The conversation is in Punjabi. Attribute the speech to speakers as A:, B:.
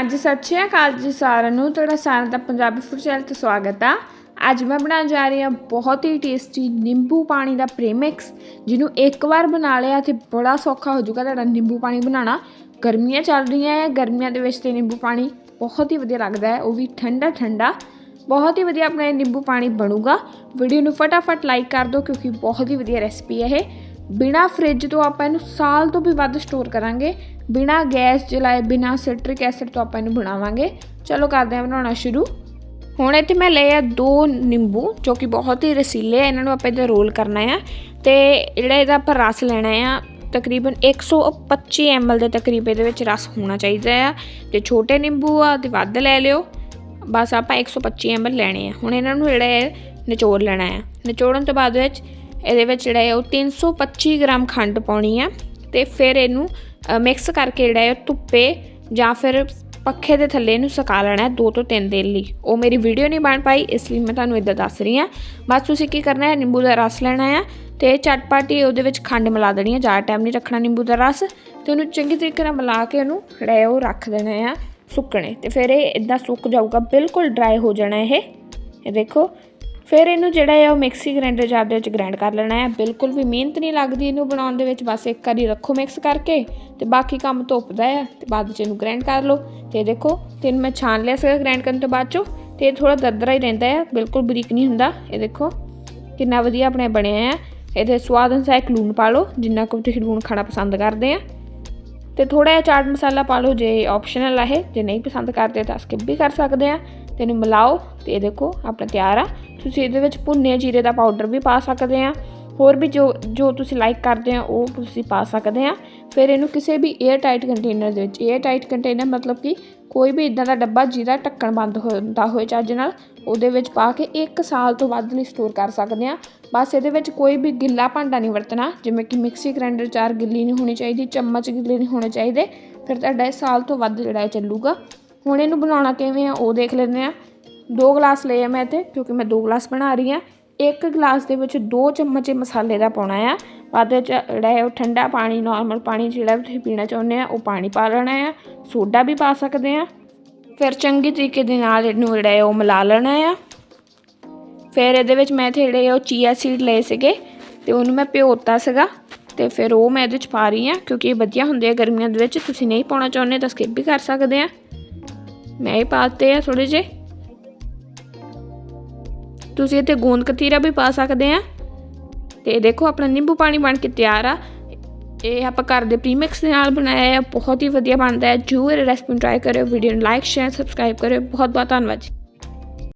A: ਅੱਜ ਸਤਿ ਸ਼੍ਰੀ ਅਕਾਲ ਜੀ ਸਾਰਿਆਂ ਨੂੰ। ਤੁਹਾਡਾ ਸਾਰਿਆਂ ਦਾ ਪੰਜਾਬੀ ਫੂਡ ਚੈਨਲ ਤੇ ਸਵਾਗਤ ਆ। ਅੱਜ ਮੈਂ ਬਣਾਉਣ ਜਾ ਰਹੀ ਹਾਂ ਬਹੁਤ ਹੀ ਟੇਸਟੀ ਨਿੰਬੂ ਪਾਣੀ ਦਾ ਪ੍ਰੇਮਿਕਸ ਜਿਹਨੂੰ ਇੱਕ ਵਾਰ ਬਣਾ ਲਿਆ ਤੇ ਬੜਾ ਸੌਖਾ ਹੋ ਜਾਊਗਾ ਤੁਹਾਡਾ ਨਿੰਬੂ ਪਾਣੀ ਬਣਾਉਣਾ। ਗਰਮੀਆਂ ਚੱਲ ਰਹੀਆਂ ਹੈ ਗਰਮੀਆਂ ਦੇ ਵਿੱਚ ਤੇ ਨਿੰਬੂ ਪਾਣੀ ਬਹੁਤ ਹੀ ਵਧੀਆ ਲੱਗਦਾ ਹੈ ਉਹ ਵੀ ਠੰਡਾ ਠੰਡਾ। ਬਹੁਤ ਹੀ ਵਧੀਆ ਆਪਣਾ ਨਿੰਬੂ ਪਾਣੀ ਬਣੂਗਾ। ਵੀਡੀਓ ਨੂੰ ਫਟਾਫਟ ਲਾਈਕ ਕਰ ਦਿਓ ਕਿਉਂਕਿ ਬਹੁਤ ਹੀ ਵਧੀਆ ਰੈਸਪੀ ਹੈ ਇਹ। ਬਿਨਾ ਫ੍ਰਿਜ ਤੋਂ ਆਪਾਂ ਇਹਨੂੰ ਸਾਲ ਤੋਂ ਵੀ ਵੱਧ ਸਟੋਰ ਕਰਾਂਗੇ। ਬਿਨਾ ਗੈਸ ਜਲਾਏ, ਬਿਨਾ ਸਿਟਰਿਕ ਐਸਿਡ ਤੋਂ ਆਪਾਂ ਇਹਨੂੰ ਬਣਾਵਾਂਗੇ। ਚਲੋ ਕਰਦੇ ਹਾਂ ਬਣਾਉਣਾ ਸ਼ੁਰੂ। ਹੁਣ ਇੱਥੇ ਮੈਂ ਲਏ ਆ ਦੋ ਨਿੰਬੂ, ਜੋ ਕਿ ਬਹੁਤ ਹੀ ਰਸੀਲੇ ਆ, ਇਹਨਾਂ ਨੂੰ ਆਪਾਂ ਇਹਦਾ ਰੋਲ ਕਰਨਾ ਆ। ਤੇ ਜਿਹੜਾ ਇਹਦਾ ਆਪਾਂ ਰਸ ਲੈਣਾ ਆ, ਤਕਰੀਬਨ 125 ml ਦੇ ਤਕਰੀਬ ਇਹਦੇ ਵਿੱਚ ਰਸ ਹੋਣਾ ਚਾਹੀਦਾ ਆ। ਤੇ ਛੋਟੇ ਨਿੰਬੂ ਆ, ਤੇ ਵੱਧ ਲੈ ਲਿਓ। ਬਸ ਆਪਾਂ 125 ml ਲੈਣੇ ਆ। ਹੁਣ ਇਹਨਾਂ ਨੂੰ ਜਿਹੜਾ ਹੈ ਨਿਚੋੜ ਲੈਣਾ ਆ। ਨਿਚੋੜਨ ਤੋਂ ਬਾਅਦ ਵਿੱਚ ਇਹਦੇ ਵਿੱਚ ਜਿਹੜਾ ਹੈ ਉਹ 325 ਗ੍ਰਾਮ ਖੰਡ ਪਾਉਣੀ ਆ ਤੇ ਫਿਰ ਇਹਨੂੰ ਮਿਕਸ ਕਰਕੇ ਜਿਹੜਾ ਹੈ ਧੁੱਪੇ ਜਾਂ ਫਿਰ ਪੱਖੇ ਦੇ ਥੱਲੇ ਇਹਨੂੰ ਸੁਕਾ ਲੈਣਾ ਹੈ 2 ਤੋਂ 3 ਦਿਨ ਲਈ। ਉਹ ਮੇਰੀ ਵੀਡੀਓ ਨਹੀਂ ਬਣ ਪਾਈ, ਇਸ ਲਈ ਮੈਂ ਤੁਹਾਨੂੰ ਇਦਾਂ ਦੱਸ ਰਹੀ ਹਾਂ। ਬਸ ਤੁਸੀਂ ਕੀ ਕਰਨਾ ਹੈ, ਨਿੰਬੂ ਦਾ ਰਸ ਲੈਣਾ ਹੈ ਤੇ ਚਟਪਟੀ ਉਹਦੇ ਵਿੱਚ ਖੰਡ ਮਿਲਾ ਦੇਣੀ ਹੈ ਜ਼ਿਆਦਾ ਟਾਈਮ ਨਹੀਂ ਰੱਖਣਾ ਨਿੰਬੂ ਦਾ ਰਸ ਤੇ ਉਹਨੂੰ ਚੰਗੀ ਤਰੀਕੇ ਨਾਲ ਮਿਲਾ ਕੇ ਉਹਨੂੰ ਜਿਹੜਾ ਹੈ ਉਹ ਰੱਖ ਦੇਣਾ ਆ ਸੁੱਕਣੇ। ਤੇ ਫਿਰ ਇਹ ਇਦਾਂ ਸੁੱਕ ਜਾਊਗਾ, ਬਿਲਕੁਲ ਡਰਾਈ ਹੋ ਜਾਣਾ ਇਹ ਦੇਖੋ ਫਿਰ ਇਹਨੂੰ ਜਿਹੜਾ ਹੈ ਉਹ ਮਿਕਸੀ ਗ੍ਰਾਈਂਡਰ ਜਾਰ ਦੇ ਵਿੱਚ ਗ੍ਰਾਈਂਡ ਕਰ ਲੈਣਾ ਹੈ। ਬਿਲਕੁਲ ਵੀ ਮਿਹਨਤ ਨਹੀਂ ਲੱਗਦੀ ਇਹਨੂੰ ਬਣਾਉਣ ਦੇ ਵਿੱਚ। ਬਸ ਇੱਕ ਵਾਰੀ ਰੱਖੋ ਮਿਕਸ ਕਰਕੇ ਤੇ ਬਾਕੀ ਕੰਮ ਧੁੱਪਦਾ ਹੈ ਤੇ ਬਾਅਦ ਵਿੱਚ ਇਹਨੂੰ ਗ੍ਰਾਈਂਡ ਕਰ ਲਓ। ਤੇ ਦੇਖੋ ਤਿੰਨ ਮੈਂ ਛਾਣ ਲਿਆ ਸੀਗਾ ਗ੍ਰਾਈਂਡ ਕਰਨ ਤੋਂ ਬਾਅਦ ਚੋਂ ਤੇ ਇਹ ਥੋੜਾ ਦਰਦਰਾ ਹੀ ਰਹਿੰਦਾ ਹੈ। ਬਿਲਕੁਲ ਬਰੀਕ ਨਹੀਂ ਹੁੰਦਾ। ਇਹ ਦੇਖੋ, ਕਿੰਨਾ ਵਧੀਆ ਆਪਣੇ ਬਣਿਆ ਹੈ। ਇਹਦੇ ਸਵਾਦ ਅਨੁਸਾਰ ਇੱਕ ਲੂਣ ਪਾ ਲਓ, ਜਿੰਨਾ ਕੁ ਤੁਸੀਂ ਲੂਣ ਖਾਣਾ ਪਸੰਦ ਕਰਦੇ ਆ। ਤੇ ਥੋੜਾ ਜਿਹਾ ਚਾਟ ਮਸਾਲਾ ਪਾ ਲਓ ਜੇ ਆਪਸ਼ਨਲ ਹੈ ਜੇ ਨਹੀਂ ਪਸੰਦ ਕਰਦੇ ਤਾਂ ਸਕਿਪ ਵੀ ਕਰ ਸਕਦੇ ਆ। ਤੇ ਇਹਨੂੰ ਮਿਲਾਓ ਤੇ ਇਹ ਦੇਖੋ, ਆਪਣਾ ਤਿਆਰ ਆ। ਤੁਸੀਂ ਇਹਦੇ ਵਿੱਚ ਭੁੰਨੇ ਜੀਰੇ ਦਾ ਪਾਊਡਰ ਵੀ ਪਾ ਸਕਦੇ ਆ। ਹੋਰ ਵੀ ਜੋ ਜੋ ਤੁਸੀਂ ਲਾਈਕ ਕਰਦੇ ਆ, ਉਹ ਤੁਸੀਂ ਪਾ ਸਕਦੇ ਆ। ਫਿਰ ਇਹਨੂੰ ਕਿਸੇ ਵੀ 에ਅਰ ਟਾਈਟ ਕੰਟੇਨਰ ਦੇ ਵਿੱਚ 에ਅਰ ਟਾਈਟ ਕੰਟੇਨਰ ਮਤਲਬ ਕਿ ਕੋਈ ਵੀ ਇਦਾਂ ਦਾ ਡੱਬਾ ਜਿਹਦਾ ਢੱਕਣ ਬੰਦ ਹੁੰਦਾ ਹੋਏ ਚੱਜ ਨਾਲ, ਉਹਦੇ ਵਿੱਚ ਪਾ ਕੇ 1 ਸਾਲ ਤੋਂ ਵੱਧ ਲਈ ਸਟੋਰ ਕਰ ਸਕਦੇ ਆ। ਬਸ ਇਹਦੇ ਵਿੱਚ ਕੋਈ ਵੀ ਗਿੱਲਾ ਭਾਂਡਾ ਨਹੀਂ ਵਰਤਣਾ, ਜਿਵੇਂ ਕਿ ਮਿਕਸੀ ਗ੍ਰਾਈਂਡਰ ਚਾਰ ਗਿੱਲੀ ਨਹੀਂ ਹੋਣੀ ਚਾਹੀਦੀ, ਚਮਚ ਗਿੱਲੇ ਨਹੀਂ ਹੋਣੇ ਚਾਹੀਦੇ। ਫਿਰ ਤੁਹਾਡਾ ਇਹ ਸਾਲ ਤੋਂ ਵੱਧ ਜਿਹੜਾ ਇਹ ਚੱਲੂਗਾ। ਹੁਣ ਇਹਨੂੰ ਬਣਾਉਣਾ ਕਿਵੇਂ ਆ, ਉਹ ਦੇਖ ਲੈਂਦੇ ਆ। ਦੋ ਗਲਾਸ ਲਏ ਆ ਮੈਂ ਇੱਥੇ ਕਿਉਂਕਿ ਮੈਂ ਦੋ ਗਲਾਸ ਬਣਾ ਰਹੀ ਆ। ਇੱਕ ਗਲਾਸ ਦੇ ਵਿੱਚ ਦੋ ਚਮਚ ਮਸਾਲੇ ਦਾ ਪਾਉਣਾ ਆ। ਬਾਅਦ ਵਿੱਚ ਜਿਹੜਾ ਹੈ ਉਹ ਠੰਡਾ ਪਾਣੀ ਨਾਰਮਲ ਪਾਣੀ ਜਿਹੜਾ ਤੁਸੀਂ ਪੀਣਾ ਚਾਹੁੰਦੇ ਆ, ਉਹ ਪਾਣੀ ਪਾ ਲੈਣਾ ਆ। ਸੋਡਾ ਵੀ ਪਾ ਸਕਦੇ ਆ। ਫਿਰ ਚੰਗੀ ਤਰੀਕੇ ਦੇ ਨਾਲ ਇਹਨੂੰ ਜਿਹੜਾ ਹੈ ਉਹ ਮਿਲਾ ਲੈਣਾ ਆ। ਫਿਰ ਇਹਦੇ ਵਿੱਚ ਮੈਂ ਇੱਥੇ ਜਿਹੜੇ ਉਹ ਚੀਆ ਸੀਡ ਲਏ ਸੀਗੇ, ਤੇ ਉਹਨੂੰ ਮੈਂ ਭਿਓਤਾ ਸੀਗਾ। ਤੇ ਫਿਰ ਉਹ ਮੈਂ ਇਹਦੇ ਵਿੱਚ ਪਾ ਰਹੀ ਆ, ਕਿਉਂਕਿ ਇਹ ਵਧੀਆ ਹੁੰਦੇ ਆ ਗਰਮੀਆਂ ਦੇ ਵਿੱਚ। ਤੁਸੀਂ ਨਹੀਂ ਪਾਉਣਾ ਚਾਹੁੰਦੇ ਤਾਂ ਸਕਿਪ ਵੀ ਕਰ ਸਕਦੇ ਆ। ਮੈਂ ਇਹ ਪਾਤੇ ਆ ਥੋੜੇ ਜਿਹੇ। ਤੁਸੀਂ ਇੱਥੇ ਗੋਂਦ ਕਤੀਰਾ ਵੀ ਪਾ ਸਕਦੇ ਆ। ਤੇ ਦੇਖੋ, ਆਪਣਾ ਨਿੰਬੂ ਪਾਣੀ ਬਣ ਕੇ ਤਿਆਰ ਆ। ਇਹ ਆਪਾਂ ਘਰ ਦੇ ਪ੍ਰੀਮਿਕਸ ਦੇ ਨਾਲ ਬਣਾਇਆ ਹੈ ਬਹੁਤ ਹੀ ਵਧੀਆ ਬਣਦਾ ਹੈ। ਜਰੂਰ ਰੈਸਪੀ ਟਰਾਈ ਕਰਿਓ। ਵੀਡੀਓ ਨੂੰ ਲਾਈਕ ਸ਼ੇਅਰ ਸਬਸਕ੍ਰਾਈਬ ਕਰਿਓ। ਬਹੁਤ ਬਹੁਤ ਧੰਨਵਾਦ ਜੀ।